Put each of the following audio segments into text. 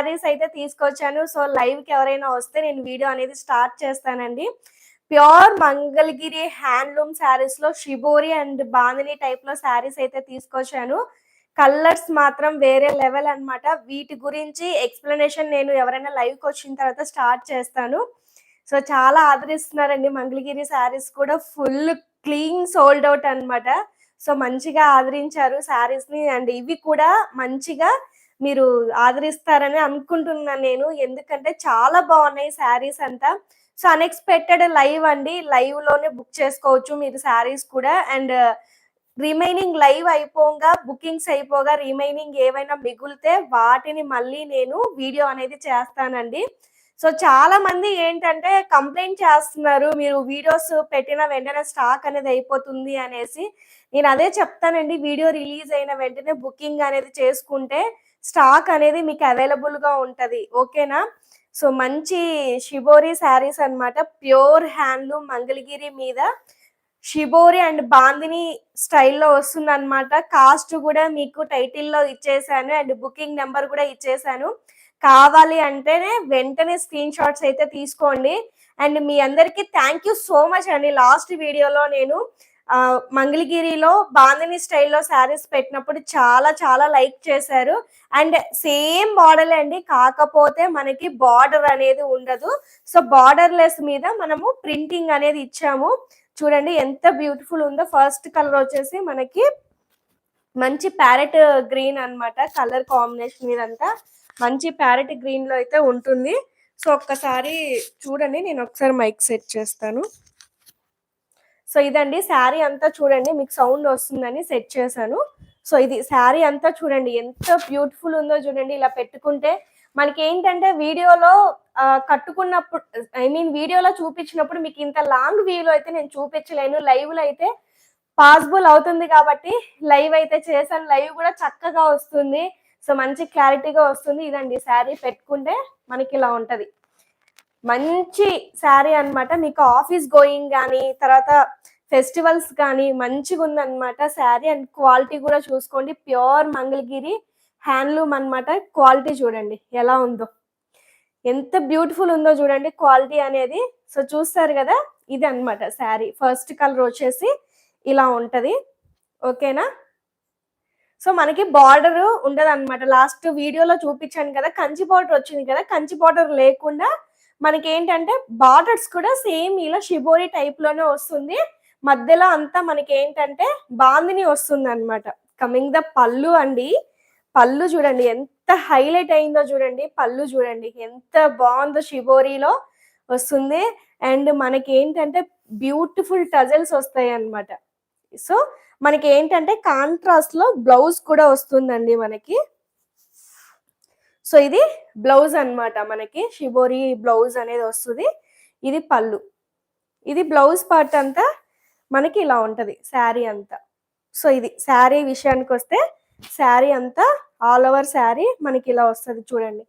శారీస్ అయితే తీసుకొచ్చాను. సో లైవ్కి ఎవరైనా వస్తే నేను వీడియో అనేది స్టార్ట్ చేస్తానండి. ప్యూర్ మంగళగిరి హ్యాండ్లూమ్ శారీస్లో షిబోరి అండ్ బాందిని టైప్లో శారీస్ అయితే తీసుకొచ్చాను. కలర్స్ మాత్రం వేరే లెవెల్ అన్నమాట. వీటి గురించి ఎక్స్ప్లెనేషన్ నేను ఎవరైనా లైవ్కి వచ్చిన తర్వాత స్టార్ట్ చేస్తాను. సో చాలా ఆదరిస్తున్నారండి మంగళగిరి శారీస్ కూడా. ఫుల్ క్లీన్ సోల్డ్ అవుట్ అన్నమాట. సో మంచిగా ఆదరించారు శారీస్ని అండ్ ఇవి కూడా మంచిగా మీరు ఆదరిస్తారని అనుకుంటున్నాను నేను. ఎందుకంటే చాలా బాగున్నాయి శారీస్ అంతా. సో అన్ఎక్స్పెక్టెడ్ లైవ్ అండి. లైవ్లోనే బుక్ చేసుకోవచ్చు మీరు శారీస్ కూడా. అండ్ రిమైనింగ్ లైవ్ అయిపోగా బుకింగ్స్ అయిపోగా రిమైనింగ్ ఏవైనా మిగిలితే వాటిని మళ్ళీ నేను వీడియో అనేది చేస్తానండి. సో చాలా మంది ఏంటంటే కంప్లైంట్ చేస్తున్నారు మీరు వీడియోస్ పెట్టిన వెంటనే స్టాక్ అనేది అయిపోతుంది అనేసి. నేను అదే చెప్తానండి వీడియో రిలీజ్ అయిన వెంటనే బుకింగ్ అనేది చేసుకుంటే స్టాక్ అనేది మీకు అవైలబుల్గా ఉంటది. ఓకేనా? సో మంచి షిబోరి శారీస్ అన్నమాట. ప్యూర్ హ్యాండ్లూమ్ మంగళగిరి మీద షిబోరి అండ్ బాందిని స్టైల్లో వస్తుంది అనమాట కాస్ట్ కూడా మీకు టైటిల్లో ఇచ్చేసాను అండ్ బుకింగ్ నెంబర్ కూడా ఇచ్చేసాను. కావాలి అంటేనే వెంటనే స్క్రీన్ షాట్స్ అయితే తీసుకోండి. అండ్ మీ అందరికీ థ్యాంక్ యూ సో మచ్ అండి. లాస్ట్ వీడియోలో నేను మంగళగిరిలో బాందిని స్టైల్లో శారీస్ పెట్టినప్పుడు చాలా చాలా లైక్ చేశారు. అండ్ సేమ్ మోడల్ అండి. కాకపోతే మనకి బార్డర్ అనేది ఉండదు. సో బార్డర్ లెస్ మీద మనము ప్రింటింగ్ అనేది ఇచ్చాము. చూడండి ఎంత బ్యూటిఫుల్ ఉందో. ఫస్ట్ కలర్ వచ్చేసి మనకి మంచి ప్యారెట్ గ్రీన్ అన్నమాట. కలర్ కాంబినేషన్ ఇదంతా మంచి ప్యారెట్ గ్రీన్లో అయితే ఉంటుంది. సో ఒక్కసారి చూడండి. నేను ఒకసారి మైక్ సెట్ చేస్తాను. సో ఇదండి శారీ అంతా చూడండి మీకు సౌండ్ వస్తుందని సెట్ చేశాను. సో ఇది శారీ అంతా చూడండి ఎంత బ్యూటిఫుల్ ఉందో చూడండి ఇలా పెట్టుకుంటే. మనకి ఏంటంటే వీడియోలో కట్టుకున్నప్పుడు ఐ మీన్ వీడియోలో చూపించినప్పుడు మీకు ఇంత లాంగ్ వ్యూలో అయితే నేను చూపించలేను. లైవ్లో అయితే పాసిబుల్ అవుతుంది కాబట్టి లైవ్ అయితే చేశాను. లైవ్ కూడా చక్కగా వస్తుంది. సో మంచి క్లారిటీగా వస్తుంది. ఇదండి శారీ పెట్టుకుంటే మనకి ఇలా ఉంటుంది. మంచి శారీ అన్నమాట. మీకు ఆఫీస్ గోయింగ్ కానీ తర్వాత ఫెస్టివల్స్ కానీ మంచిగా ఉందన్నమాట శారీ. అండ్ క్వాలిటీ కూడా చూసుకోండి. ప్యూర్ మంగళగిరి హ్యాండ్లూమ్ అన్నమాట. క్వాలిటీ చూడండి ఎలా ఉందో. ఎంత బ్యూటిఫుల్ ఉందో చూడండి క్వాలిటీ అనేది. సో చూస్తారు కదా ఇది అన్నమాట శారీ. ఫస్ట్ కలర్ వచ్చేసి ఇలా ఉంటుంది. ఓకేనా? సో మనకి బార్డర్ ఉండదు అనమాట లాస్ట్ వీడియోలో చూపించాను కదా కంచి బార్డర్ వచ్చింది కదా కంచి బార్డర్ లేకుండా మనకి ఏంటంటే బార్డర్స్ కూడా సేమ్ ఇలా షిబోరి టైప్లోనే వస్తుంది. మధ్యలో అంతా మనకి ఏంటంటే బాందిని వస్తుంది అనమాట కమింగ్ ద పళ్ళు అండి. పళ్ళు చూడండి ఎంత హైలైట్ అయిందో చూడండి. పళ్ళు చూడండి ఎంత బాగుందో షిబోరిలో వస్తుంది. అండ్ మనకి ఏంటంటే బ్యూటిఫుల్ టజల్స్ వస్తాయి అన్నమాట సో మనకి ఏంటంటే కాంట్రాస్ట్లో బ్లౌజ్ కూడా వస్తుందండి మనకి. సో ఇది బ్లౌజ్ అన్నమాట మనకి. షిబోరి బ్లౌజ్ అనేది వస్తుంది. ఇది పళ్ళు. ఇది బ్లౌజ్ పార్ట్ అంతా మనకి ఇలా ఉంటుంది. శారీ అంతా. సో ఇది శారీ విషయానికి వస్తే శారీ అంతా ఆల్ ఓవర్ శారీ మనకి ఇలా వస్తుంది చూడండి.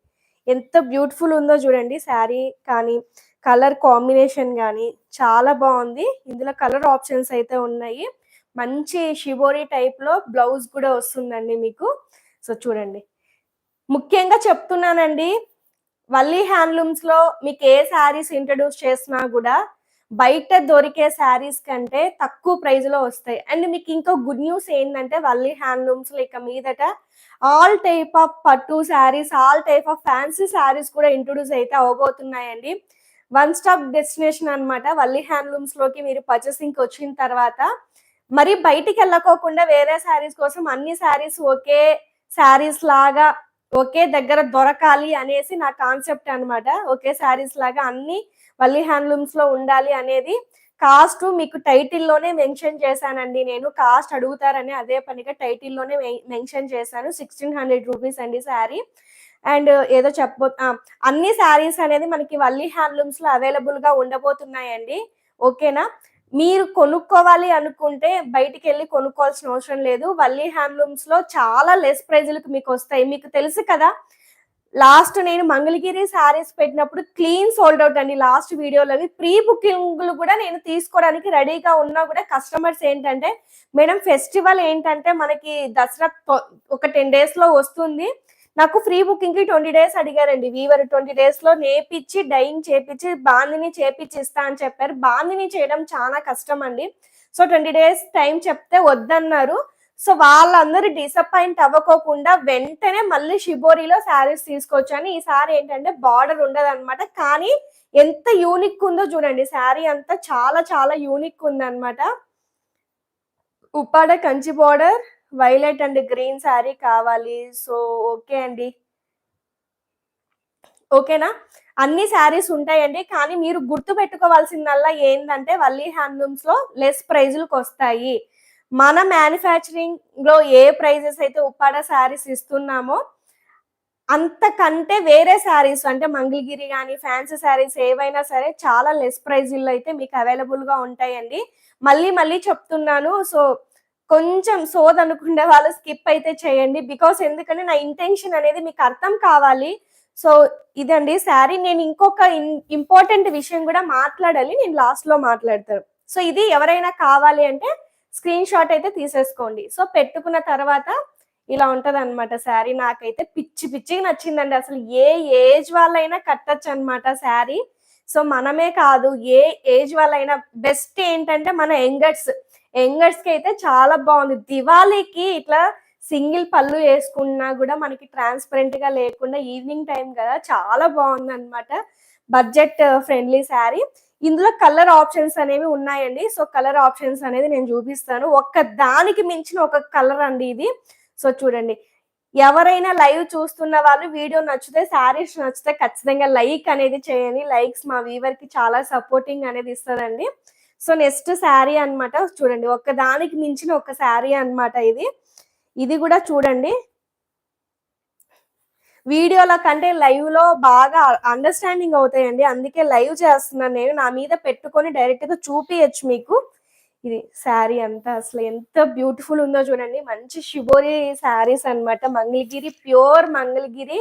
ఎంత బ్యూటిఫుల్ ఉందో చూడండి శారీ కానీ కలర్ కాంబినేషన్ కానీ చాలా బాగుంది. ఇందులో కలర్ ఆప్షన్స్ అయితే ఉన్నాయి. మంచి షిబోరి టైప్లో బ్లౌజ్ కూడా వస్తుందండి మీకు. సో చూడండి. ముఖ్యంగా చెప్తున్నానండి వల్లి హ్యాండ్లూమ్స్లో మీకు ఏ శారీస్ ఇంట్రడ్యూస్ చేసినా కూడా బయట దొరికే శారీస్ కంటే తక్కువ ప్రైస్లో వస్తాయి. అండ్ మీకు ఇంకో గుడ్ న్యూస్ ఏంటంటే వల్లి హ్యాండ్లూమ్స్లో ఇక మీదట ఆల్ టైప్ ఆఫ్ పట్టు saris all type of fancy saris కూడా ఇంట్రొడ్యూస్ అయితే అవ్వబోతున్నాయండి వన్ స్టాప్ డెస్టినేషన్ అన్నమాట వల్లి హ్యాండ్లూమ్స్లోకి మీరు పర్చేసింగ్ వచ్చిన తర్వాత. మరి బయటికి వెళ్ళకోకుండా వేరే శారీస్ కోసం అన్ని శారీస్ ఒకే శారీస్ లాగా ఒకే దగ్గర దొరకాలి అనేసి నా కాన్సెప్ట్ అనమాట ఒకే శారీస్ లాగా అన్ని వల్లి హ్యాండ్లూమ్స్లో ఉండాలి అనేది కాస్ట్ మీకు టైటిల్లోనే మెన్షన్ చేశానండి నేను. కాస్ట్ అడుగుతారని అదే పనిగా టైటిల్లోనే మెన్షన్ చేశాను. సిక్స్టీన్ హండ్రెడ్ రూపీస్ అండి శారీ. అండ్ ఏదో చెప్పబో అన్ని శారీస్ అనేది మనకి వల్లి హ్యాండ్లూమ్స్లో అవైలబుల్గా ఉండబోతున్నాయండి. ఓకేనా? మీరు కొనుక్కోవాలి అనుకుంటే బయటికి వెళ్ళి కొనుక్కోవాల్సిన అవసరం లేదు. వల్లి హ్యాండ్లూమ్స్లో చాలా లెస్ ప్రైజులకు మీకు వస్తాయి. మీకు తెలుసు కదా లాస్ట్ నేను మంగళగిరి శారీస్ పెట్టినప్పుడు క్లీన్ సోల్డ్ అవుట్ అండి లాస్ట్ వీడియోలో ప్రీ బుకింగ్లు కూడా నేను తీసుకోవడానికి రెడీగా ఉన్నా కూడా కస్టమర్స్ ఏంటంటే మేడం ఫెస్టివల్ ఏంటంటే మనకి దసరా ఒక టెన్ డేస్లో వస్తుంది. నాకు ఫ్రీ బుకింగ్కి ట్వంటీ డేస్ అడిగారండి. వీవర్ ట్వంటీ డేస్లో నేపిచ్చి డైన్ చేపించి బాందిని చేపించి ఇస్తా అని చెప్పారు. బాందిని చేయడం చాలా కష్టం అండి సో ట్వంటీ డేస్ టైం చెప్తే వద్దన్నారు. సో వాళ్ళందరూ డిసప్పాయింట్ అవ్వకోకుండా వెంటనే మళ్ళీ షిబోరిలో శారీస్ తీసుకొచ్చాను. ఈసారి ఏంటంటే బార్డర్ ఉండదు కానీ ఎంత యూనిక్ ఉందో చూడండి. శారీ అంతా చాలా చాలా యూనిక్ ఉందన్నమాట. Uppada Kanchi border. Violet and green sari కావాలి. సో ఓకే అండి. ఓకేనా? అన్ని శారీస్ ఉంటాయండి. కానీ మీరు గుర్తు పెట్టుకోవాల్సిందల్లా ఏంటంటే వల్లీ హ్యాండ్లూమ్స్లో లెస్ ప్రైజులకు వస్తాయి మన మ్యానుఫ్యాక్చరింగ్లో ఏ ప్రైజెస్ అయితే ఉప్పాడ శారీస్ ఇస్తున్నామో అంతకంటే వేరే శారీస్ అంటే మంగళగిరి కానీ ఫ్యాన్సీ శారీస్ ఏవైనా సరే చాలా లెస్ ప్రైజుల్లో అయితే మీకు అవైలబుల్గా ఉంటాయండి. మళ్ళీ మళ్ళీ చెప్తున్నాను. సో కొంచెం సోద్ అనుకునే వాళ్ళు స్కిప్ అయితే చేయండి. బికాస్ ఎందుకంటే నా ఇంటెన్షన్ అనేది మీకు అర్థం కావాలి. సో ఇదండి. శారీ నేను ఇంకొక ఇంపార్టెంట్ విషయం కూడా మాట్లాడాలి. నేను లాస్ట్లో మాట్లాడతాను. సో ఇది ఎవరైనా కావాలి అంటే స్క్రీన్ షాట్ అయితే తీసేసుకోండి. సో పెట్టుకున్న తర్వాత ఇలా ఉంటది అనమాట శారీ నాకైతే పిచ్చి పిచ్చిగా నచ్చిందండి. అసలు ఏ ఏజ్ వాళ్ళైనా కట్టచ్చు అనమాట శారీ సో మనమే కాదు. ఏ ఏజ్ వాళ్ళైనా బెస్ట్ ఏంటంటే మన యంగర్స్. యంగర్స్కి అయితే చాలా బాగుంది. దివాళీకి ఇట్లా సింగిల్ పళ్ళు వేసుకున్నా కూడా మనకి ట్రాన్స్పరెంట్గా లేకుండా ఈవినింగ్ టైం కదా చాలా బాగుంది అనమాట బడ్జెట్ ఫ్రెండ్లీ శారీ ఇందులో కలర్ ఆప్షన్స్ అనేవి ఉన్నాయండి. సో కలర్ ఆప్షన్స్ అనేది నేను చూపిస్తాను. ఒక్క దానికి మించిన ఒక కలర్ అండి ఇది. సో చూడండి. ఎవరైనా లైవ్ చూస్తున్న వాళ్ళు వీడియో నచ్చితే శారీస్ నచ్చితే ఖచ్చితంగా లైక్ అనేది చేయండి. లైక్స్ మా వీవర్కి చాలా సపోర్టింగ్ అనేది ఇస్తుందండి. సో నెక్స్ట్ శారీ అనమాట చూడండి ఒక్క దానికి మించిన ఒక శారీ అనమాట ఇది. ఇది కూడా చూడండి. వీడియోల కంటే లైవ్లో బాగా అండర్స్టాండింగ్ అవుతాయండి. అందుకే లైవ్ చేస్తున్నాను నేను. నా మీద పెట్టుకొని డైరెక్ట్గా చూపియచ్చు మీకు. ఇది శారీ అంతా అసలు ఎంత బ్యూటిఫుల్ ఉందో చూడండి. మంచి షిబోరి శారీస్ అనమాట మంగళగిరి ప్యూర్ మంగళగిరి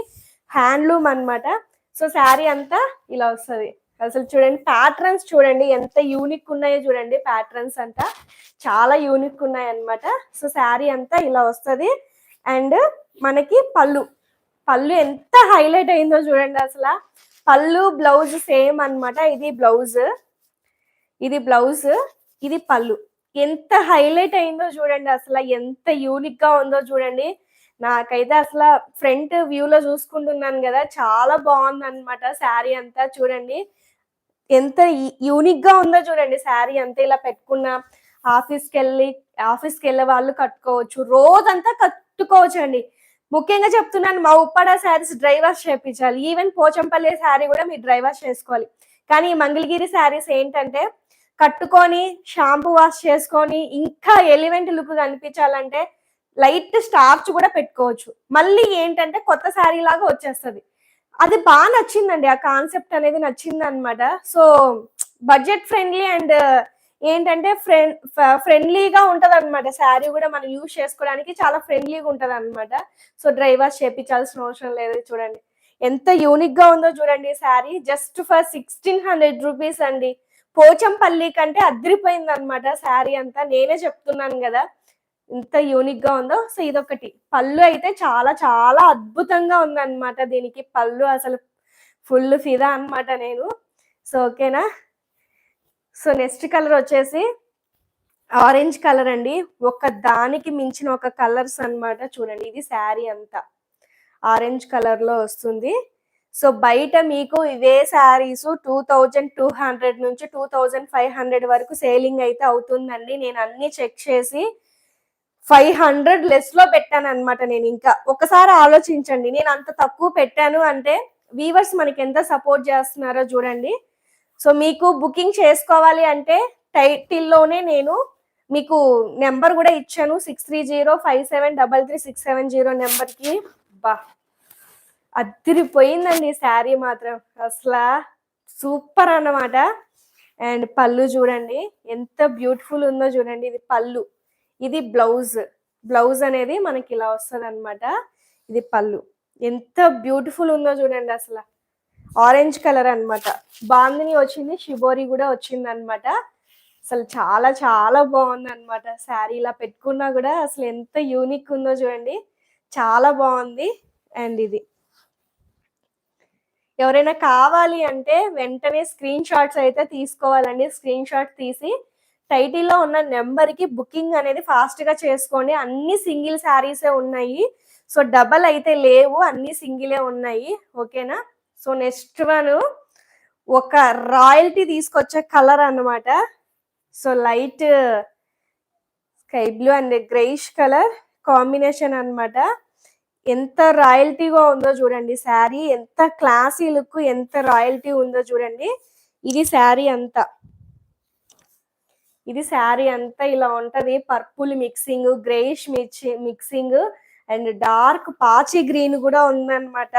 హ్యాండ్లూమ్ అనమాట సో శారీ అంతా ఇలా వస్తుంది. అసలు చూడండి ప్యాటర్న్స్ చూడండి ఎంత యూనిక్ ఉన్నాయో చూడండి ప్యాటర్న్స్ అంతా. చాలా యూనిక్ ఉన్నాయి అనమాట సో శారీ అంతా ఇలా వస్తుంది. అండ్ మనకి పళ్ళు. పళ్ళు ఎంత హైలైట్ అయిందో చూడండి అసలు. పళ్ళు బ్లౌజ్ సేమ్ అనమాట ఇది బ్లౌజ్ ఇది బ్లౌజ్ ఇది పళ్ళు. ఎంత హైలైట్ అయిందో చూడండి అసలు. ఎంత యూనిక్గా ఉందో చూడండి. నాకైతే అసలు ఫ్రంట్ వ్యూ లో చూసుకుంటున్నాను కదా. చాలా బాగుంది అనమాట శారీ అంతా చూడండి. ఎంత యూనిక్గా ఉందో చూడండి. శారీ అంత ఇలా పెట్టుకున్న ఆఫీస్కి వెళ్ళి ఆఫీస్కి వెళ్ళే వాళ్ళు కట్టుకోవచ్చు. రోజంతా కట్టుకోవచ్చు అండి. ముఖ్యంగా చెప్తున్నాను మా ఉప్పాడ శారీస్ డ్రైవర్స్ చేపించాలి. ఈవెన్ పోచంపల్లి శారీ కూడా మీరు డ్రైవర్స్ చేసుకోవాలి. కానీ ఈ మంగళగిరి శారీస్ ఏంటంటే కట్టుకొని షాంపూ వాష్ చేసుకొని ఇంకా ఎలివెంట్ లుక్ కనిపించాలంటే లైట్ స్టార్చ్ కూడా పెట్టుకోవచ్చు. మళ్ళీ ఏంటంటే కొత్త శారీ లాగా వచ్చేస్తుంది. అది బాగా నచ్చిందండి ఆ కాన్సెప్ట్ అనేది నచ్చింది అనమాట సో బడ్జెట్ ఫ్రెండ్లీ అండ్ ఏంటంటే ఫ్రెండ్ ఫ్రెండ్లీగా ఉంటది అనమాట శారీ కూడా మనం యూజ్ చేసుకోవడానికి చాలా ఫ్రెండ్లీగా ఉంటది అనమాట సో డ్రైవర్స్ చేపించాల్సిన అవసరం లేదు చూడండి. ఎంత యూనిక్గా ఉందో చూడండి sari. Just for sixteen hundred rupees అండి. పోచంపల్లి కంటే అదిరిపోయింది అనమాట శారీ అంతా. నేనే చెప్తున్నాను కదా. ఇంత యూనిక్గా ఉందో సో ఇదొకటి. పళ్ళు అయితే చాలా చాలా అద్భుతంగా ఉందన్నమాట దీనికి. పళ్ళు అసలు ఫుల్ ఫిదా అనమాట నేను. సో ఓకేనా? సో నెక్స్ట్ కలర్ వచ్చేసి ఆరెంజ్ కలర్ అండి. ఒక దానికి మించిన ఒక కలర్స్ అన్నమాట. చూడండి ఇది శారీ అంతా. ఆరెంజ్ కలర్లో వస్తుంది. సో బయట మీకు ఇవే saris two thousand two hundred నుంచి టూ థౌజండ్ ఫైవ్ హండ్రెడ్ వరకు సేలింగ్ అయితే అవుతుందండి. నేను అన్ని చెక్ చేసి ఫైవ్ హండ్రెడ్ లెస్లో పెట్టాను అనమాట నేను ఇంకా. ఒకసారి ఆలోచించండి నేను అంత తక్కువ పెట్టాను అంటే వీవర్స్ మనకి ఎంత సపోర్ట్ చేస్తున్నారో చూడండి. సో మీకు బుకింగ్ చేసుకోవాలి అంటే టైటిల్లోనే నేను మీకు నెంబర్ కూడా ఇచ్చాను six three zero five seven double three six seven zero నెంబర్కి. బా అదిరిపోయిందండి శారీ మాత్రం. అసలు సూపర్ అన్నమాట. అండ్ పళ్ళు చూడండి ఎంత బ్యూటిఫుల్ ఉందో చూడండి ఇది పళ్ళు. ఇది బ్లౌజ్. బ్లౌజ్ అనేది మనకి ఇలా వస్తుంది అనమాట ఇది పళ్ళు. ఎంత బ్యూటిఫుల్ ఉందో చూడండి అసలు. ఆరెంజ్ కలర్ అన్నమాట. బాందిని వచ్చింది షిబోరి కూడా వచ్చింది అనమాట అసలు చాలా చాలా బాగుంది అనమాట శారీ ఇలా పెట్టుకున్నా కూడా అసలు ఎంత యూనిక్ ఉందో చూడండి. చాలా బాగుంది. అండ్ ఇది. ఎవరైనా కావాలి అంటే వెంటనే స్క్రీన్ షాట్స్ అయితే తీసుకోవాలండి. స్క్రీన్ షాట్ తీసి టైటిల్లో ఉన్న నెంబర్కి బుకింగ్ అనేది ఫాస్ట్గా చేసుకోండి. అన్ని సింగిల్ శారీసే ఉన్నాయి. సో డబల్ అయితే లేవు. అన్ని సింగిలే ఉన్నాయి. ఓకేనా? సో నెక్స్ట్ వన్ ఒక రాయల్టీ తీసుకొచ్చే కలర్ అన్నమాట. So light sky blue and greyish colour combination అన్నమాట. ఎంత రాయల్టీగా ఉందో చూడండి. శారీ ఎంత క్లాసీ లుక్ ఎంత రాయల్టీ ఉందో చూడండి. ఇది శారీ అంతా. ఇది శారీ అంతా ఇలా ఉంటది. Purple mixing greyish mixing and dark పాచి గ్రీన్ కూడా ఉందన్నమాట.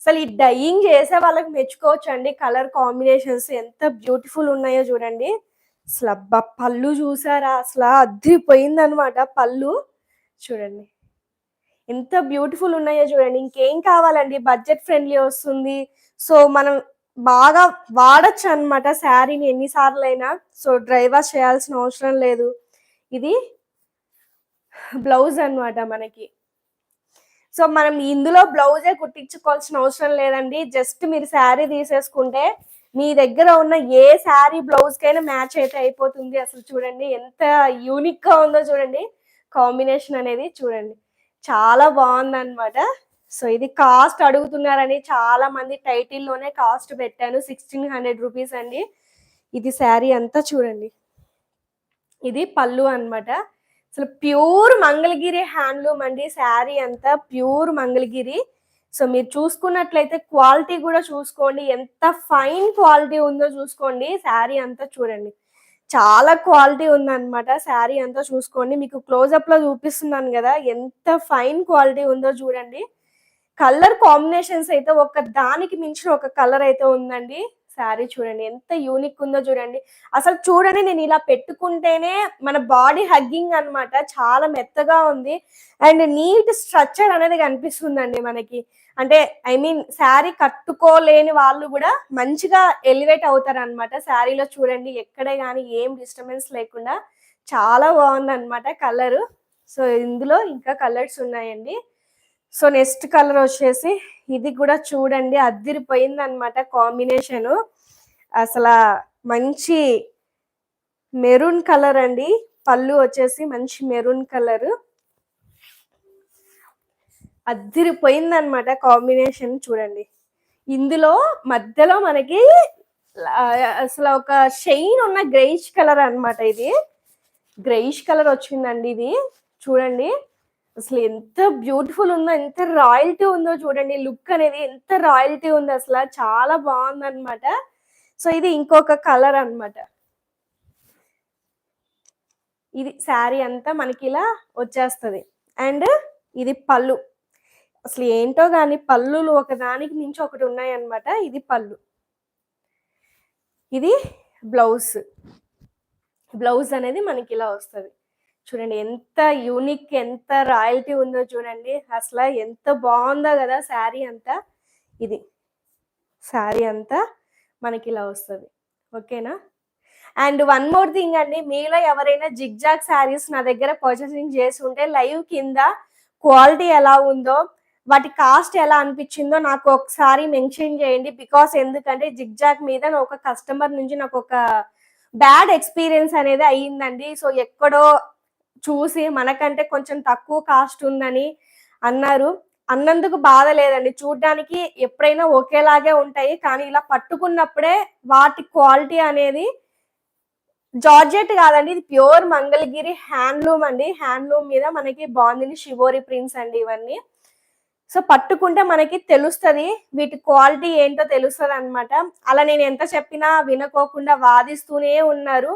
అసలు ఈ డైయింగ్ చేసే వాళ్ళకి మెచ్చుకోవచ్చు అండి కలర్ కాంబినేషన్స్ ఎంత బ్యూటిఫుల్ ఉన్నాయో చూడండి. అసలు అబ్బా పళ్ళు చూసారా? అసలు అద్దరిపోయింది అనమాట పళ్ళు. చూడండి. ఎంత బ్యూటిఫుల్ ఉన్నాయో చూడండి. ఇంకేం కావాలండి? బడ్జెట్ ఫ్రెండ్లీ వస్తుంది. సో మనం బాగా వాడచ్చు అనమాట శారీని ఎన్నిసార్లు అయినా సో డ్రై వాష్ చేయాల్సిన అవసరం లేదు. ఇది బ్లౌజ్ అన్నమాట మనకి. సో మనం ఇందులో బ్లౌజే కుట్టించుకోవాల్సిన అవసరం లేదండి. జస్ట్ మీరు శారీ తీసేసుకుంటే మీ దగ్గర ఉన్న ఏ శారీ బ్లౌజ్కైనా మ్యాచ్ అయితే అయిపోతుంది. అసలు చూడండి ఎంత యూనిక్గా ఉందో చూడండి. కాంబినేషన్ అనేది చూడండి. చాలా బాగుంది అనమాట సో ఇది కాస్ట్ అడుగుతున్నారని చాలా మంది టైటిల్లోనే కాస్ట్ పెట్టాను సిక్స్టీన్ హండ్రెడ్ రూపీస్ అండి. ఇది శారీ అంతా చూడండి. ఇది పళ్ళు అన్నమాట. అసలు ప్యూర్ మంగళగిరి హ్యాండ్లూమ్ అండి శారీ అంతా ప్యూర్ మంగళగిరి. సో మీరు చూసుకున్నట్లయితే క్వాలిటీ కూడా చూసుకోండి. ఎంత ఫైన్ క్వాలిటీ ఉందో చూసుకోండి. శారీ అంతా చూడండి. చాలా క్వాలిటీ ఉందన్నమాట శారీ అంతా చూసుకోండి. మీకు క్లోజప్లో చూపిస్తున్నాను కదా ఎంత ఫైన్ క్వాలిటీ ఉందో చూడండి. కలర్ కాంబినేషన్స్ అయితే ఒక దానికి మించిన ఒక కలర్ అయితే ఉందండి. శారీ చూడండి ఎంత యూనిక్ ఉందో చూడండి. అసలు చూడండి నేను ఇలా పెట్టుకుంటేనే మన బాడీ హగ్గింగ్ అన్నమాట చాలా మెత్తగా ఉంది. అండ్ నీట్ స్ట్రక్చర్ అనేది కనిపిస్తుందండి మనకి. అంటే ఐ మీన్ శారీ కట్టుకోలేని వాళ్ళు కూడా మంచిగా ఎలివేట్ అవుతారు అనమాట శారీలో చూడండి ఎక్కడే కానీ ఏం డిస్టర్బెన్స్ లేకుండా చాలా బాగుంది అనమాట కలర్. సో ఇందులో ఇంకా కలర్స్ ఉన్నాయండి. సో నెక్స్ట్ కలర్ వచ్చేసి ఇది కూడా చూడండి అద్దిరిపోయింది అనమాట కాంబినేషన్. అసలు మంచి మెరూన్ కలర్ అండి. పళ్ళు వచ్చేసి మంచి మెరూన్ కలర్. అద్దిరిపోయింది అనమాట కాంబినేషన్ చూడండి. ఇందులో మధ్యలో మనకి అసలు ఒక షైన్ ఉన్న గ్రేయిష్ కలర్ అనమాట ఇది. గ్రేయిష్ కలర్ వచ్చిందండి ఇది. చూడండి. అసలు ఎంత బ్యూటిఫుల్ ఉందో ఎంత రాయల్టీ ఉందో చూడండి. లుక్ అనేది ఎంత రాయల్టీ ఉంది అసలు. చాలా బాగుంది అనమాట సో ఇది ఇంకొక కలర్ అన్నమాట. ఇది శారీ అంతా మనకి ఇలా వచ్చేస్తుంది. అండ్ ఇది పళ్ళు. అసలు ఏంటో కానీ పళ్ళులు ఒకదానికి మించి ఒకటి ఉన్నాయన్నమాట. ఇది పళ్ళు. ఇది బ్లౌజ్. బ్లౌజ్ అనేది మనకి ఇలా వస్తుంది. చూడండి ఎంత యూనిక్ ఎంత రాయల్టీ ఉందో చూడండి. అసలు ఎంత బాగుందో కదా శారీ అంతా. ఇది శారీ అంతా మనకి ఇలా వస్తుంది. ఓకేనా అండ్ వన్ మోర్ థింగ్ అండి మీలో ఎవరైనా జిగ్జాగ్ శారీస్ నా దగ్గర పర్చేసింగ్ చేసి ఉంటే లైవ్ కింద క్వాలిటీ ఎలా ఉందో వాటి కాస్ట్ ఎలా అనిపించిందో నాకు ఒకసారి మెన్షన్ చేయండి. బికాస్ ఎందుకంటే జిగ్జాగ్ మీద నా ఒక కస్టమర్ నుంచి నాకు ఒక బ్యాడ్ ఎక్స్పీరియన్స్ అనేది అయ్యిందండి. సో ఎక్కడో చూసి మనకంటే కొంచెం తక్కువ కాస్ట్ ఉందని అన్నారు. అన్నందుకు బాధ లేదండి. చూడ్డానికి ఎప్పుడైనా ఒకేలాగే ఉంటాయి. కానీ ఇలా పట్టుకున్నప్పుడే వాటి క్వాలిటీ అనేది జార్జెట్ కాదండి. ఇది ప్యూర్ మంగళగిరి హ్యాండ్లూమ్ అండి. హ్యాండ్లూమ్ మీద మనకి బాగుంది షివోరి ప్రింట్స్ అండి ఇవన్నీ. సో పట్టుకుంటే మనకి తెలుస్తుంది. వీటి క్వాలిటీ ఏంటో తెలుస్తుంది అనమాట అలా నేను ఎంత చెప్పినా వినుకోకుండా వాదిస్తూనే ఉన్నారు.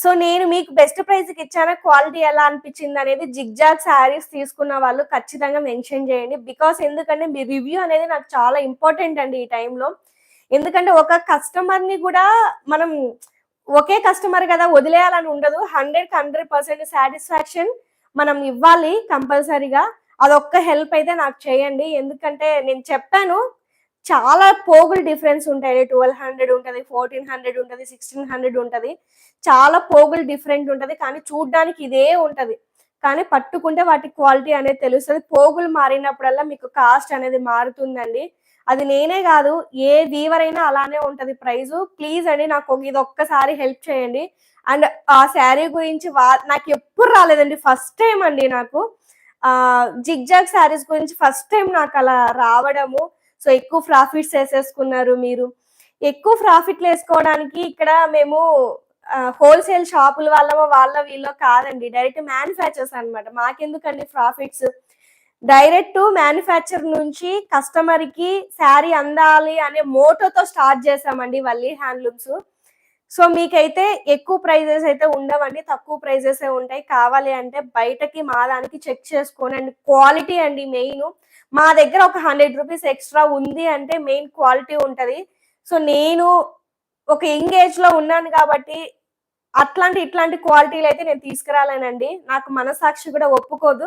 సో నేను మీకు బెస్ట్ ప్రైజ్కి ఇచ్చాన ఇచ్చానా? క్వాలిటీ ఎలా అనిపించింది అనేది జిగ్జాగ్ శారీస్ తీసుకున్న వాళ్ళు ఖచ్చితంగా మెన్షన్ చేయండి. బికాస్ ఎందుకంటే మీ రివ్యూ అనేది నాకు చాలా ఇంపార్టెంట్ అండి ఈ టైంలో ఎందుకంటే ఒక కస్టమర్ని కూడా మనం ఒకే కస్టమర్ కదా వదిలేయాలని ఉండదు. హండ్రెడ్ హండ్రెడ్ పర్సెంట్ సాటిస్ఫాక్షన్ మనం ఇవ్వాలి కంపల్సరీగా. అదొక్క హెల్ప్ అయితే నాకు చేయండి. ఎందుకంటే నేను చెప్పాను చాలా పోగులు డిఫరెన్స్ ఉంటాయి. ట్వెల్వ్ హండ్రెడ్ ఉంటుంది ఫోర్టీన్ హండ్రెడ్ ఉంటుంది సిక్స్టీన్ హండ్రెడ్ ఉంటుంది. చాలా పోగులు డిఫరెంట్ ఉంటుంది. కానీ చూడడానికి ఇదే ఉంటుంది. కానీ పట్టుకుంటే వాటి క్వాలిటీ అనేది తెలుస్తుంది. పోగులు మారినప్పుడల్లా మీకు కాస్ట్ అనేది మారుతుందండి. అది నేనే కాదు ఏ వీవర్ అయినా అలానే ఉంటుంది ప్రైజు. ప్లీజ్ అండి నాకు ఇది ఒక్కసారి హెల్ప్ చేయండి. అండ్ ఆ శారీ గురించి వా నాకు ఎప్పుడు రాలేదండి. ఫస్ట్ టైం అండి నాకు. జిగ్జాగ్ శారీస్ గురించి ఫస్ట్ టైం నాకు అలా రావడము. సో ఎక్కువ ప్రాఫిట్స్ వేసేసుకున్నారు మీరు. ఎక్కువ ప్రాఫిట్లు వేసుకోవడానికి ఇక్కడ మేము హోల్సేల్ షాపుల వాళ్ళమో వాళ్ళ వీళ్ళో కాదండి. డైరెక్ట్ మ్యానుఫ్యాక్చర్స్ అనమాట మాకెందుకండి ప్రాఫిట్స్ డైరెక్ట్ మ్యానుఫ్యాక్చర్ నుంచి కస్టమర్కి శారీ అందాలి అనే మోటోతో స్టార్ట్ చేసామండి వల్లి హ్యాండ్లూమ్స్. సో మీకైతే ఎక్కువ ప్రైజెస్ అయితే ఉండవండి. తక్కువ ప్రైజెస్ ఉంటాయి. కావాలి అంటే బయటకి మా దానికి చెక్ చేసుకోనండి అండ్ క్వాలిటీ అండి మెయిన్ మా దగ్గర ఒక హండ్రెడ్ రూపీస్ ఎక్స్ట్రా ఉంది అంటే మెయిన్ క్వాలిటీ ఉంటుంది. సో నేను ఒక యంగ్ ఏజ్లో ఉన్నాను కాబట్టి అట్లాంటి ఇట్లాంటి క్వాలిటీలు అయితే నేను తీసుకురాలేనండి. నాకు మనసాక్షి కూడా ఒప్పుకోదు.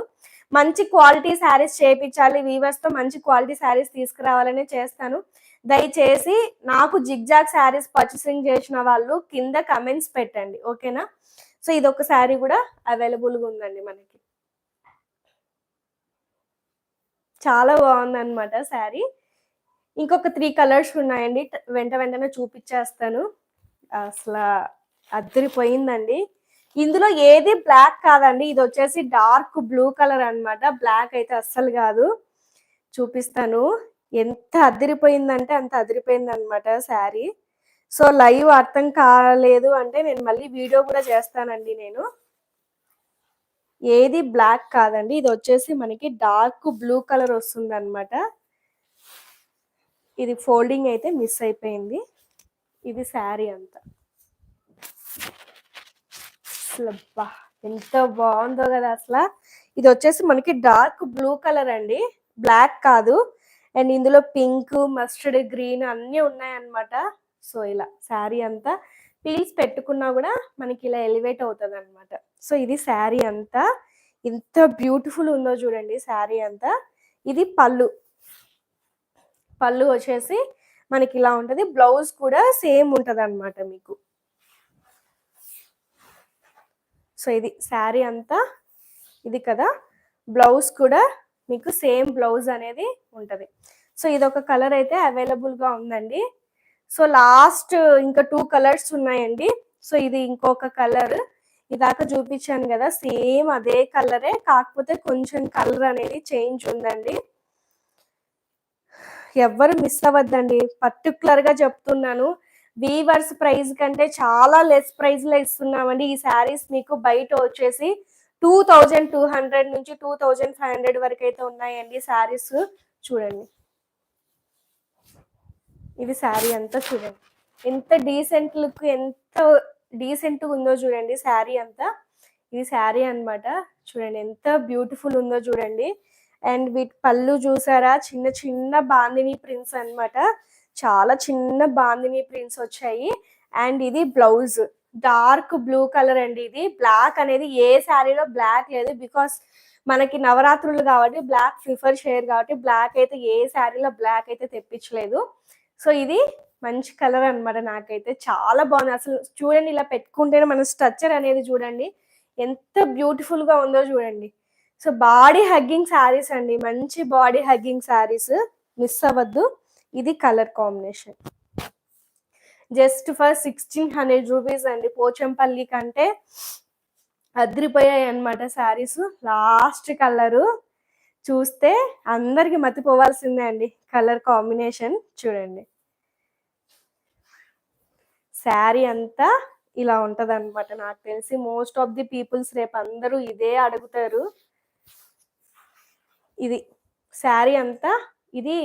మంచి క్వాలిటీ శారీస్ చేయించాలి వీవర్స్తో మంచి క్వాలిటీ శారీస్ తీసుకురావాలని చేస్తాను. దయచేసి నాకు జిగ్జాగ్ శారీస్ పర్చేసింగ్ చేసిన వాళ్ళు కింద కమెంట్స్ పెట్టండి. ఓకేనా సో ఇది ఒక శారీ కూడా అవైలబుల్గా ఉందండి మనకి. చాలా బాగుంది అనమాట శారీ. ఇంకొక త్రీ కలర్స్ ఉన్నాయండి. వెంట వెంటనే చూపించేస్తాను అసలు అద్దరిపోయిందండి ఇందులో ఏది బ్లాక్ కాదండి. ఇది వచ్చేసి డార్క్ బ్లూ కలర్ అన్నమాట. బ్లాక్ అయితే అస్సలు కాదు. చూపిస్తాను. ఎంత అదిరిపోయిందంటే అంత అదిరిపోయింది అనమాట శారీ. సో లైవ్ అర్థం కాలేదు అంటే నేను మళ్ళీ వీడియో కూడా చేస్తానండి నేను. ఏది బ్లాక్ కాదండి. ఇది వచ్చేసి మనకి డార్క్ బ్లూ కలర్ వస్తుంది అనమాట ఇది ఫోల్డింగ్ అయితే మిస్ అయిపోయింది. ఇది శారీ అంతా. అసలు బా ఎంత బాగుందో కదా అసలు. ఇది వచ్చేసి మనకి డార్క్ బ్లూ కలర్ అండి. బ్లాక్ కాదు. అండ్ ఇందులో పింక్ మస్టర్డ్ గ్రీన్ అన్నీ ఉన్నాయన్నమాట. సో ఇలా శారీ అంతా. పీల్స్ పెట్టుకున్నా కూడా మనకి ఇలా ఎలివేట్ అవుతుంది అనమాట సో ఇది శారీ అంతా ఎంత బ్యూటిఫుల్ ఉందో చూడండి శారీ అంతా. ఇది పళ్ళు. పళ్ళు వచ్చేసి మనకి ఇలా ఉంటుంది. బ్లౌజ్ కూడా సేమ్ ఉంటుంది అనమాట మీకు. సో ఇది శారీ అంతా. ఇది కదా. బ్లౌజ్ కూడా మీకు సేమ్ బ్లౌజ్ అనేది ఉంటుంది. సో ఇది ఒక కలర్ అయితే అవైలబుల్గా ఉందండి. సో లాస్ట్ ఇంకా టూ కలర్స్ ఉన్నాయండి. సో ఇది ఇంకొక కలర్. ఇదాకా చూపించాను కదా సేమ్ అదే కలరే కాకపోతే కొంచెం కలర్ అనేది చేంజ్ ఉందండి. ఎవ్వరు మిస్ అవ్వద్దండి. పర్టికులర్గా చెప్తున్నాను. వీవర్స్ ప్రైస్ కంటే చాలా లెస్ ప్రైస్లో ఇస్తున్నామండి. ఈ శారీస్ మీకు బయట వచ్చేసి టూ థౌజండ్ టూ హండ్రెడ్ నుంచి టూ థౌజండ్ ఫైవ్ హండ్రెడ్ వరకు అయితే ఉన్నాయండి శారీస్. చూడండి. ఇది శారీ అంతా చూడండి. ఎంత డీసెంట్ లుక్ ఎంత డీసెంట్ ఉందో చూడండి శారీ అంతా. ఇది శారీ అన్నమాట. చూడండి ఎంత బ్యూటిఫుల్ ఉందో చూడండి. అండ్ వీటి పళ్ళు చూసారా? చిన్న చిన్న బాందిని ప్రింట్స్ అన్నమాట. చాలా చిన్న బాందిని ప్రింట్స్ వచ్చాయి. అండ్ ఇది బ్లౌజ్ డార్క్ బ్లూ కలర్ అండి ఇది. బ్లాక్ అనేది ఏ శారీలో బ్లాక్ లేదు బికాస్ మనకి నవరాత్రులు కాబట్టి బ్లాక్ ప్రిఫర్ చేయరు కాబట్టి బ్లాక్ అయితే ఏ శారీలో బ్లాక్ అయితే తెప్పించలేదు. సో ఇది మంచి కలర్ అన్నమాట నాకైతే. చాలా బాగుంది. అసలు చూడండి ఇలా పెట్టుకుంటేనే మన స్ట్రక్చర్ అనేది చూడండి. ఎంత బ్యూటిఫుల్గా ఉందో చూడండి. సో బాడీ హగ్గింగ్ శారీస్ అండి. మంచి బాడీ హగ్గింగ్ శారీస్ మిస్ అవ్వద్దు. ఇది colour combination just for sixteen hundred rupees అండి. పోచంపల్లి కంటే అదిరిపోయాయి అనమాట శారీస్ లాస్ట్ కలరు చూస్తే అందరికి మతిపోవాల్సిందే అండి. కలర్ కాంబినేషన్ చూడండి. శారీ అంతా ఇలా ఉంటది అనమాట నాకు తెలిసి మోస్ట్ ఆఫ్ ది పీపుల్స్ రేపు అందరూ ఇదే అడుగుతారు. ఇది శారీ అంతా ఇది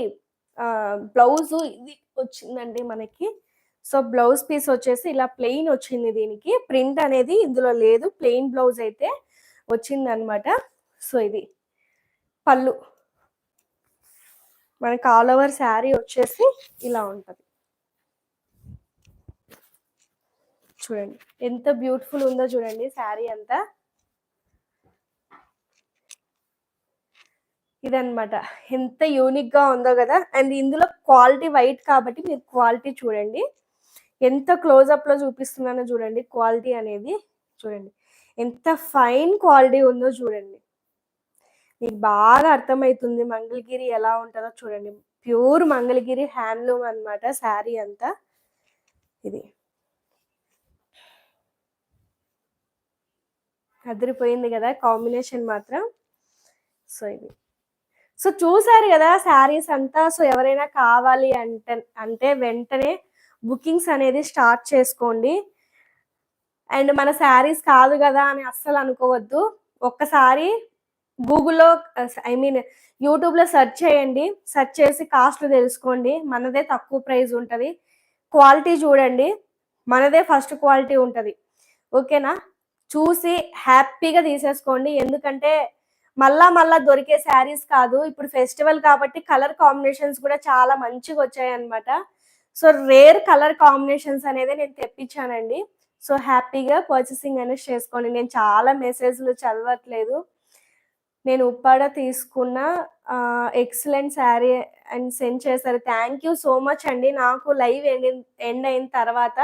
బ్లౌజ్ ఇది వచ్చిందండి మనకి. సో బ్లౌజ్ పీస్ వచ్చేసి ఇలా ప్లెయిన్ వచ్చింది దీనికి. ప్రింట్ అనేది ఇందులో లేదు. ప్లెయిన్ బ్లౌజ్ అయితే వచ్చింది అనమాట సో ఇది పళ్ళు. మనకి ఆల్ ఓవర్ శారీ వచ్చేసి ఇలా ఉంటుంది. చూడండి. ఎంత బ్యూటిఫుల్ ఉందో చూడండి శారీ అంతా. ఇదన్నమాట. ఎంత యూనిక్గా ఉందో కదా. అండ్ ఇందులో క్వాలిటీ వైట్ కాబట్టి మీరు క్వాలిటీ చూడండి. ఎంత క్లోజ్లో చూపిస్తున్నానో చూడండి. క్వాలిటీ అనేది చూడండి. ఎంత ఫైన్ క్వాలిటీ ఉందో చూడండి. మీకు బాగా అర్థమవుతుంది మంగళగిరి ఎలా ఉంటుందో చూడండి. ప్యూర్ మంగళగిరి హ్యాండ్లూమ్ అన్నమాట శారీ అంతా. ఇది. అదిరిపోయింది కదా కాంబినేషన్ మాత్రం. సో ఇది సో చూసారు కదా శారీస్ అంతా. సో ఎవరైనా కావాలి అంటే అంటే వెంటనే బుకింగ్స్ అనేది స్టార్ట్ చేసుకోండి. అండ్ మన శారీస్ కాదు కదా అని అస్సలు అనుకోవద్దు. ఒక్కసారి గూగుల్లో ఐ మీన్ యూట్యూబ్లో సెర్చ్ చేయండి. సెర్చ్ చేసి కాస్ట్ తెలుసుకోండి. మనదే తక్కువ ప్రైస్ ఉంటుంది. క్వాలిటీ చూడండి. మనదే ఫస్ట్ క్వాలిటీ ఉంటుంది. ఓకేనా చూసి హ్యాపీగా తీసేసుకోండి. ఎందుకంటే మళ్ళా మళ్ళా దొరికే శారీస్ కాదు. ఇప్పుడు ఫెస్టివల్ కాబట్టి కలర్ కాంబినేషన్స్ కూడా చాలా మంచిగా వచ్చాయి అనమాట సో రేర్ కలర్ కాంబినేషన్స్ అనేది నేను తెప్పించానండి. సో హ్యాపీగా పర్చేసింగ్ అనేది చేసుకోండి. నేను చాలా మెసేజ్లు చదవట్లేదు. నేను ఉప్పాడ తీసుకున్న ఎక్సలెంట్ శారీ అండ్ సెండ్ చేశారు. థ్యాంక్ యూ సో మచ్ అండి. నాకు లైవ్ ఎండ్ ఎండ్ అయిన తర్వాత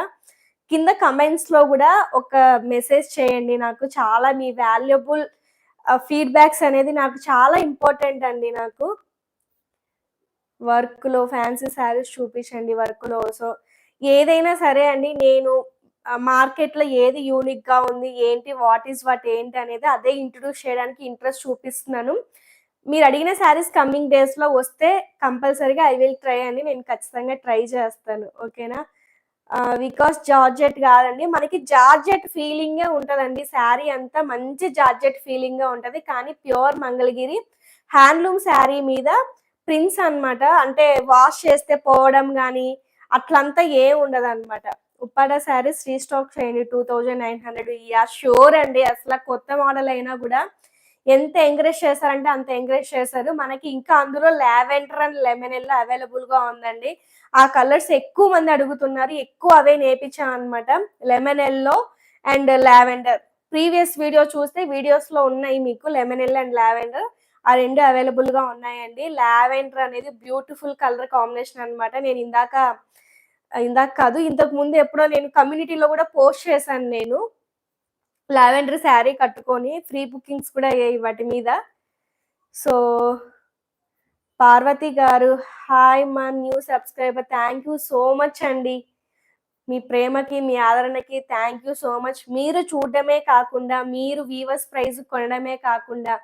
కింద కమెంట్స్లో కూడా ఒక మెసేజ్ చేయండి. నాకు చాలా మీ వాల్యుబుల్ ఫీడ్బ్యాక్స్ అనేది నాకు చాలా ఇంపార్టెంట్ అండి నాకు. వర్క్లో ఫ్యాన్సీ శారీస్ చూపించండి వర్క్లో సో ఏదైనా సరే అండి నేను మార్కెట్లో ఏది యూనిక్గా ఉంది ఏంటి వాట్ ఈస్ వాట్ ఏంటి అనేది అదే ఇంట్రొడ్యూస్ చేయడానికి ఇంట్రెస్ట్ చూపిస్తున్నాను. మీరు అడిగిన శారీస్ కమింగ్ డేస్లో వస్తే కంపల్సరీగా ఐ విల్ ట్రై అని నేను ఖచ్చితంగా ట్రై చేస్తాను. ఓకేనా? బికాస్ జార్జెట్ కాదండి. మనకి జార్జెట్ ఫీలింగే ఉంటుందండి. శారీ అంతా మంచి జార్జెట్ ఫీలింగ్గా ఉంటది. కానీ ప్యూర్ మంగళగిరి హ్యాండ్లూమ్ శారీ మీద ప్రింట్స్ అన్నమాట. అంటే వాష్ చేస్తే పోవడం కానీ అట్లంతా ఏం ఉండదు అనమాట ఉప్పాడ శ్రీ స్టోక్ చేయండి. Two thousand nine hundred yeah sure అండి. అసలు కొత్త మోడల్ అయినా కూడా ఎంత ఎంకరేజ్ చేశారంటే అంత ఎంకరేజ్ చేశారు. మనకి ఇంకా అందులో లావెండర్ అండ్ లెమన్ ఎల్లో అవైలబుల్గా ఉందండి. ఆ కలర్స్ ఎక్కువ మంది అడుగుతున్నారు ఎక్కువ అవే నేర్పించాను అనమాట lemon yellow and lavender. Previous video చూస్తే వీడియోస్లో ఉన్నాయి మీకు లెమన్ ఎల్లో అండ్ లావెండర్. ఆ రెండు అవైలబుల్గా ఉన్నాయండి. లావెండర్ అనేది బ్యూటిఫుల్ కలర్ కాంబినేషన్ అనమాట నేను ఇందాక ఇందాక కాదు ఇంతకు ముందు ఎప్పుడో నేను కమ్యూనిటీలో కూడా పోస్ట్ చేశాను నేను. లావెండర్ శారీ కట్టుకొని ఫ్రీ బుకింగ్స్ కూడా అయ్యాయి వాటి మీద. సో పార్వతి గారు హాయ్ మా new subscriber thank you so much అండి. మీ ప్రేమకి మీ ఆదరణకి థ్యాంక్ యూ సో మచ్. మీరు చూడడమే కాకుండా మీరు వీవర్స్ ప్రైజ్ కొనడమే కాకుండా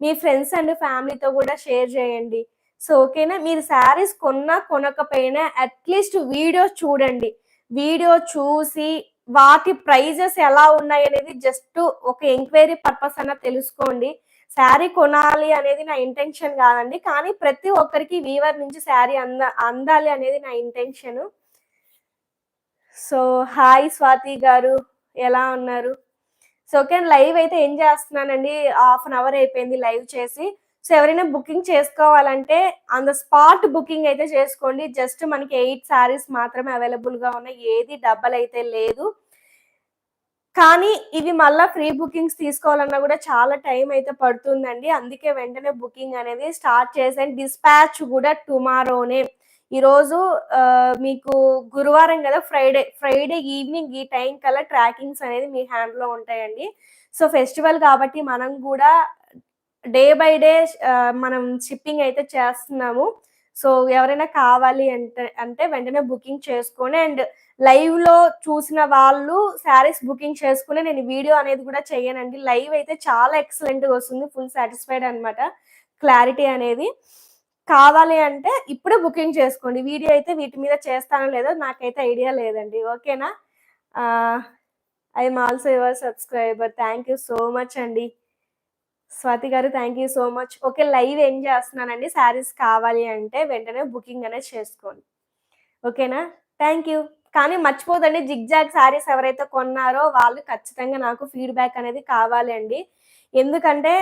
మీ ఫ్రెండ్స్ అండ్ ఫ్యామిలీతో కూడా షేర్ చేయండి. సో ఓకేనా? మీరు శారీస్ కొన్నా కొనకపోయినా అట్లీస్ట్ వీడియో చూడండి. వీడియో చూసి వాటి ప్రైజెస్ ఎలా ఉన్నాయి అనేది జస్ట్ ఒక ఎంక్వైరీ పర్పస్ అన్న తెలుసుకోండి. శారీ కొనాలి అనేది నా ఇంటెన్షన్ కాదండి. కానీ ప్రతి ఒక్కరికి వీవర్ నుంచి శారీ అంద అందాలి అనేది నా ఇంటెన్షన్ సో హాయ్ స్వాతి గారు ఎలా ఉన్నారు? సో ఓకే లైవ్ అయితే ఏం చేస్తున్నానండి? హాఫ్ అన్ అవర్ అయిపోయింది లైవ్ చేసి. సో ఎవరైనా బుకింగ్ చేసుకోవాలంటే ఆన్ ద స్పాట్ బుకింగ్ అయితే చేసుకోండి. జస్ట్ మనకి ఎయిట్ శారీస్ మాత్రమే అవైలబుల్గా ఉన్నాయి. ఏది డబ్బల్ అయితే లేదు. కానీ ఇవి మళ్ళీ ఫ్రీ బుకింగ్స్ తీసుకోవాలన్నా కూడా చాలా టైం అయితే పడుతుందండి. అందుకే వెంటనే బుకింగ్ అనేది స్టార్ట్ చేసాను డిస్పాచ్ కూడా టుమారోనే. ఈరోజు మీకు గురువారం కదా ఫ్రైడే ఫ్రైడే ఈవినింగ్ ఈ టైం కల్లా ట్రాకింగ్స్ అనేది మీ హ్యాండ్లో ఉంటాయండి. సో ఫెస్టివల్ కాబట్టి మనం కూడా డే బై డే మనం షిప్పింగ్ అయితే చేస్తున్నాము. సో ఎవరైనా కావాలి అంటే అంటే వెంటనే బుకింగ్ చేసుకొని అండ్ లైవ్లో చూసిన వాళ్ళు శారీస్ బుకింగ్ చేసుకుని నేను వీడియో అనేది కూడా చేయనండి. లైవ్ అయితే చాలా ఎక్సలెంట్గా వస్తుంది ఫుల్ సాటిస్ఫైడ్ అనమాట క్లారిటీ అనేది. కావాలి అంటే ఇప్పుడే బుకింగ్ చేసుకోండి. వీడియో అయితే వీటి మీద చేస్తానో లేదో నాకైతే ఐడియా లేదండి. ఓకేనా? I'm also your subscriber. Thank you so much అండి. స్వాతి గారు thank you so much okay live ఏం చేస్తున్నానండి? శారీస్ కావాలి అంటే వెంటనే బుకింగ్ అనేది చేసుకోండి. ఓకేనా? థ్యాంక్ యూ కానీ మర్చిపోదండి జిగ్ జాగ్ శారీస్ ఎవరైతే కొన్నారో వాళ్ళు ఖచ్చితంగా నాకు ఫీడ్బ్యాక్ అనేది కావాలి అండి. ఎందుకంటే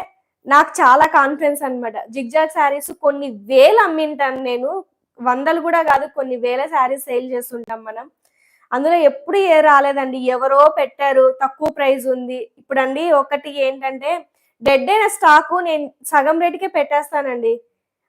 నాకు చాలా కాన్ఫిడెన్స్ అనమాట జిగ్జాగ్ శారీస్ కొన్ని వేలు అమ్మింటాను నేను. వందలు కూడా కాదు కొన్ని వేల శారీస్ సేల్ చేస్తుంటాం మనం. అందులో ఎప్పుడు ఏ రాలేదండి. ఎవరో పెట్టారు తక్కువ ప్రైస్ ఉంది. ఇప్పుడండి ఒకటి ఏంటంటే డెడ్ అయిన స్టాకు నేను సగం రేటుకే పెట్టేస్తానండి.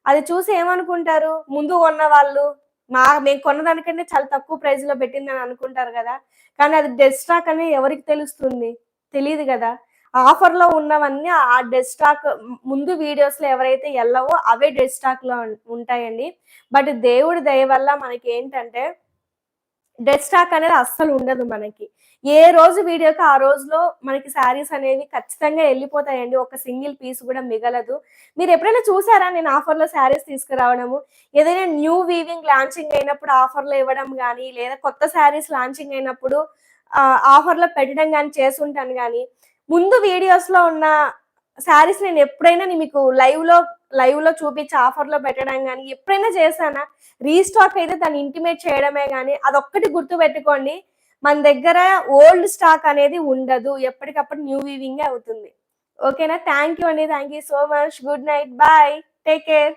అది చూసి ఏమనుకుంటారు? ముందు కొన్న వాళ్ళు మా మేము కొన్నదానికంటే చాలా తక్కువ ప్రైజ్లో పెట్టిందని అనుకుంటారు కదా. కానీ అది డెడ్ స్టాక్ అనేది ఎవరికి తెలుస్తుంది? తెలియదు కదా. ఆఫర్లో ఉన్నవన్నీ ఆ డెడ్ స్టాక్ ముందు వీడియోస్లో ఎవరైతే వెళ్ళవో అవే డెడ్ స్టాక్లో ఉంటాయండి. బట్ దేవుడి దయ వల్ల మనకి ఏంటంటే డెడ్ స్టాక్ అనేది అస్సలు ఉండదు మనకి. ఏ రోజు వీడియోకి ఆ రోజులో మనకి శారీస్ అనేవి ఖచ్చితంగా వెళ్ళిపోతాయండి. ఒక సింగిల్ పీస్ కూడా మిగలదు. మీరు ఎప్పుడైనా చూసారా? నేను ఆఫర్లో శారీస్ తీసుకురావడము. ఏదైనా న్యూ వీవింగ్ లాంచింగ్ అయినప్పుడు ఆఫర్లో ఇవ్వడం కానీ లేదా కొత్త శారీస్ లాంచింగ్ అయినప్పుడు ఆఫర్లో పెట్టడం కానీ చేస్తుంటాను కానీ ముందు వీడియోస్లో ఉన్న శారీస్ నేను ఎప్పుడైనా మీకు లైవ్లో లైవ్లో చూపించి ఆఫర్లో పెట్టడం కానీ ఎప్పుడైనా చేశానా? రీస్టాక్ అయితే దాన్ని ఇంటిమేట్ చేయడమే కానీ అదొక్కటి గుర్తు పెట్టుకోండి. మన దగ్గర ఓల్డ్ స్టాక్ అనేది ఉండదు. ఎప్పటికప్పుడు న్యూ వీవింగ్ అవుతుంది. ఓకేనా థ్యాంక్ యూ అండి. Thank you so much good night bye take care